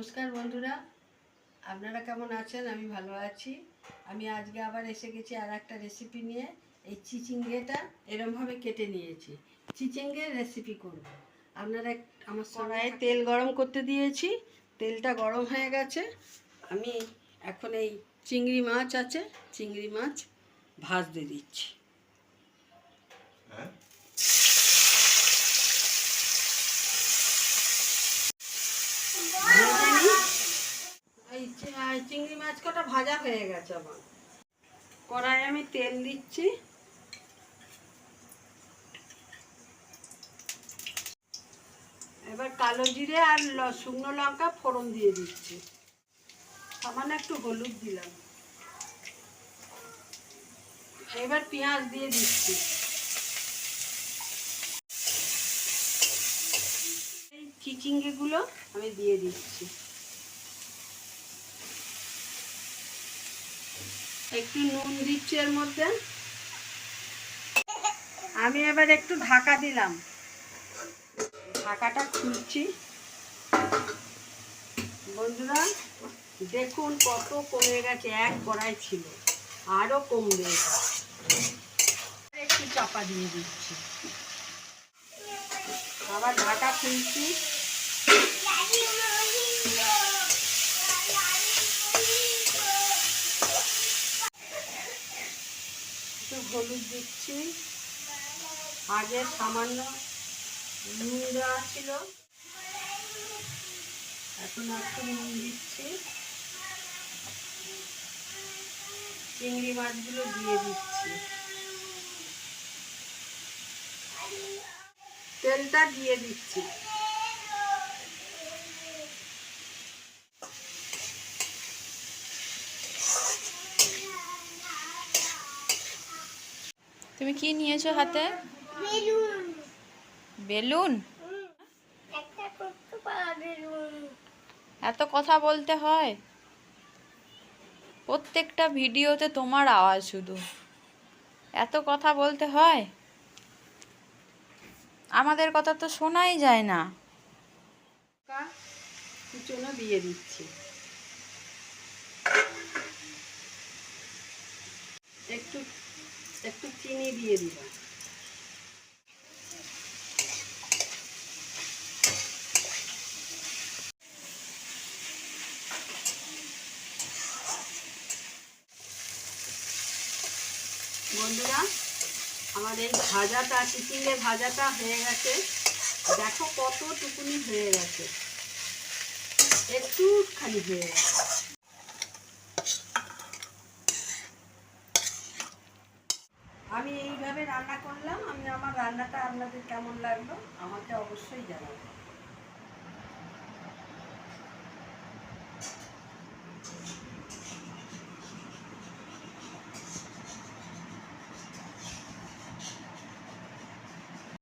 নমস্কার বন্ধুরা। আপনারা কেমন আছেন? আমি ভালো আছি। আমি আজকে আবার এসে গেছি আর একটা রেসিপি নিয়ে। এই চিচিঙ্গেটা এরমভাবে কেটে নিয়েছি। চিচিঙ্গের রেসিপি করব। আপনারা এক- আমার কড়াইয়ে তেল গরম করতে দিয়েছি। তেলটা গরম হয়ে গেছে। আমি এখন এই চিংড়ি মাছ আছে চিংড়ি মাছ ভাজতে দিচ্ছি। হ্যাঁ ভেজে নিই। এই চি- আহ, চিংড়ি মাছ কটা ভাজা হয়ে গেছে আমার। কড়াই আমি তেল দিচ্ছি। এবার কালো জিরে আর শুকনো লঙ্কা ফোড়ন দিয়ে দিচ্ছি। সামান্য একটু হলুদ দিলাম। এবার পেঁয়াজ দিয়ে দিচ্ছি। এই চিচিঙ্গেগুলো আমি দিয়ে দিচ্ছি। একটু নুন দিচ্ছি এর মধ্যে। আমি এবার একটু ঢাকা দিলাম। ঢাকাটা খুলছি। বন্ধুরা, দেখুন কত কমে গেছে, এক কড়াই ছিল আরও কমবে একটু চাপা দিয়ে দিচ্ছি। আবার ঢাকা খুলছি। একটু হলুদ দিচ্ছি। আগে সামান্য নুন দেওয়া ছিল। এখন একটু নুন দিচ্ছি। চিংড়ি মাছগুলো দিয়ে দিচ্ছি। তেলটা দিয়ে দিচ্ছি। তুমি কি নিয়েছো হাতে? বেলুন। এত কথা বলতে হয়। প্রত্যেকটা ভিডিওতে তোমার আওয়াজ শুধু। এত কথা বলতে হয়। আমাদের কথা তো শোনাই যায় না। দিয়ে দিচ্ছি একটু একটু চিনি দিয়ে দিলাম। বন্ধুরা এই ভাজাটা চিচিঙ্গের ভাজাটা হয়ে গেছে। দেখো কত টুকুনি হয়ে গেছে। একটুখানি হয়ে গেছে। আমি এইভাবে রান্না করলাম আমি আমার রান্নাটা আপনাদের কেমন লাগল আমাকে অবশ্যই জানাবেন।